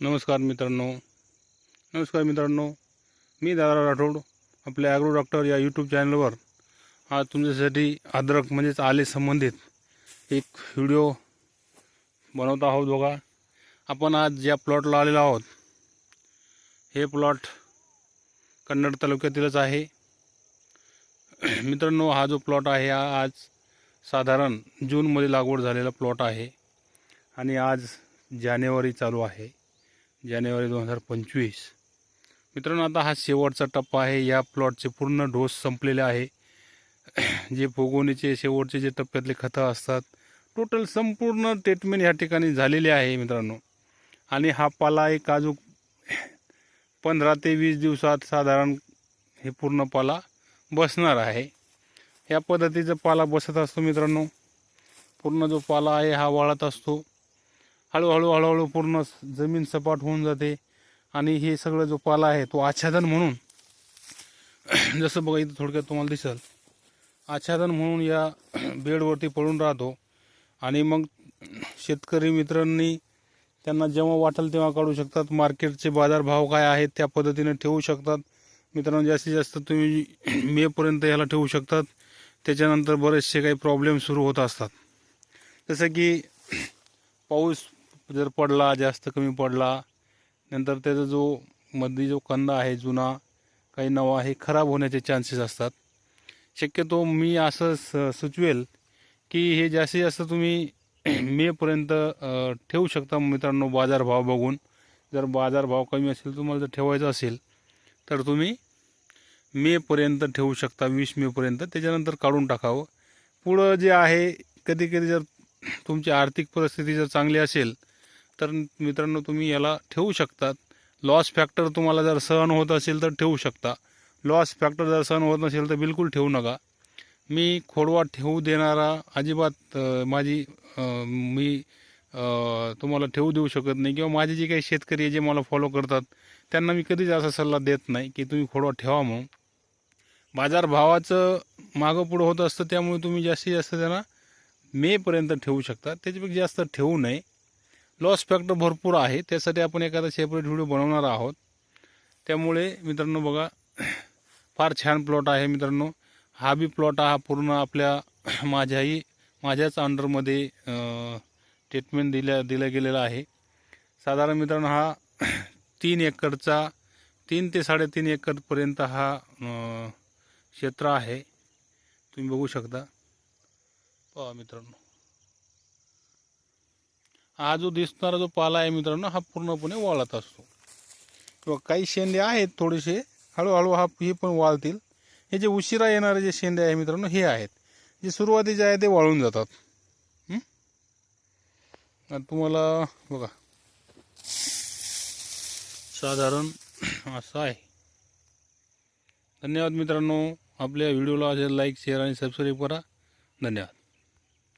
नमस्कार मित्रांनो. नमस्कार मित्रांनो. मी दादा राठोड आपल्या ॲग्रो डॉक्टर या यूट्यूब चॅनलवर आज तुमच्यासाठी अद्रक म्हणजेच आले संबंधित एक व्हिडिओ बनवत आहोत बघा. आपण आज ज्या प्लॉटला आलेलो आहोत हे प्लॉट कन्नड तालुक्यातीलच आहे. मित्रांनो हा जो प्लॉट आहे हा आज साधारण जूनमध्ये लागवड झालेला प्लॉट आहे. आणि आज जानेवारी चालू आहे. जानेवारी दोन हजार पंचवीस. मित्रांनो आता हा शेवटचा टप्पा आहे. या प्लॉटचे पूर्ण डोस संपलेले आहे. जे फुगवणीचे शेवटचे जे टप्प्यातले खतं असतात टोटल संपूर्ण ट्रीटमेंट या ठिकाणी झालेली आहे मित्रांनो. आणि हा पाला एक अजून पंधरा ते वीस दिवसात साधारण हे पूर्ण पाला बसणार आहे. या पद्धतीचा पाला बसत असतो मित्रांनो. पूर्ण जो पाला आहे हा वाळत असतो. हळूहळू हळूहळू पूर्ण जमीन सपाट होऊन जाते. आणि हे सगळं जो पाला आहे तो आच्छादन म्हणून जसं बघा इथं थोडक्यात तुम्हाला दिसल. आच्छादन म्हणून या बेडवरती पडून राहतो. आणि मग शेतकरी मित्रांनी त्यांना जेव्हा वाटेल तेव्हा काढू शकतात. मार्केटचे बाजारभाव काय आहेत त्या पद्धतीने ठेवू शकतात. मित्रांनो जास्तीत जास्त तुम्ही मेपर्यंत याला ठेवू शकतात. त्याच्यानंतर बरेचसे काही प्रॉब्लेम सुरू होत असतात. जसं की पाऊस जर पडला जास्त कमी पडला नंतर त्याचा जो मध्ये जो कंदा आहे जुना काही नवा हे खराब होण्याचे चान्सेस असतात. शक्यतो मी असं स सुचवेल की हे जास्तीत जास्त तुम्ही मेपर्यंत ठेवू शकता मित्रांनो बाजारभाव बघून. जर बाजारभाव कमी असेल तुम्हाला जर ठेवायचं असेल तर तुम्ही मेपर्यंत ठेवू शकता वीस मेपर्यंत त्याच्यानंतर काढून टाकावं. पुढं जे आहे कधी कधी जर तुमची आर्थिक परिस्थिती जर चांगली असेल तर मित्रांनो तुम्ही याला ठेवू शकतात. लॉस फॅक्टर तुम्हाला जर सहन होत असेल तर ठेवू शकता. लॉस फॅक्टर जर सहन होत नसेल तर बिलकुल ठेवू नका. मी खोडवा ठेवू देणारा अजिबात माझी मी तुम्हाला ठेवू देऊ शकत नाही किंवा माझे जे काही शेतकरी आहे जे मला फॉलो करतात त्यांना मी कधीच असा सल्ला देत नाही की तुम्ही खोडवा ठेवा म्हणून. बाजारभावाचं मागं पुढं होत असतं त्यामुळे तुम्ही जास्तीत जास्त त्यांना मेपर्यंत ठेवू शकता. त्याच्यापेक्षा जास्त ठेवू नये. लॉस फॅक्टर भरपूर आहे. त्यासाठी आपण एखादा सेपरेट व्हिडिओ बनवणार आहोत. त्यामुळे मित्रांनो बघा फार छान प्लॉट आहे मित्रांनो. हा बी प्लॉट हा पूर्ण आपल्या माझ्याही माझ्याच अंडरमध्ये ट्रीटमेंट दिल्या दिला गेलेला आहे. साधारण मित्रांनो हा तीन एकरचा तीन ते साडेतीन एकरपर्यंत हा क्षेत्र आहे. तुम्ही बघू शकता. पहा मित्रांनो. हा जो दिसणारा जो पाला आहे मित्रांनो हा पूर्णपणे वाळत असतो. किंवा काही शेंडे आहेत थोडेसे हळूहळू हा हे पण वाळतील. हे जे उशिरा येणारे जे शेंडे आहे मित्रांनो हे आहेत. जे सुरुवातीचे आहे ते वाळून जातात. तुम्हाला बघा. साधारण असं आहे. धन्यवाद मित्रांनो. आपल्या व्हिडिओला लाईक शेअर आणि सबस्क्राईब करा. धन्यवाद.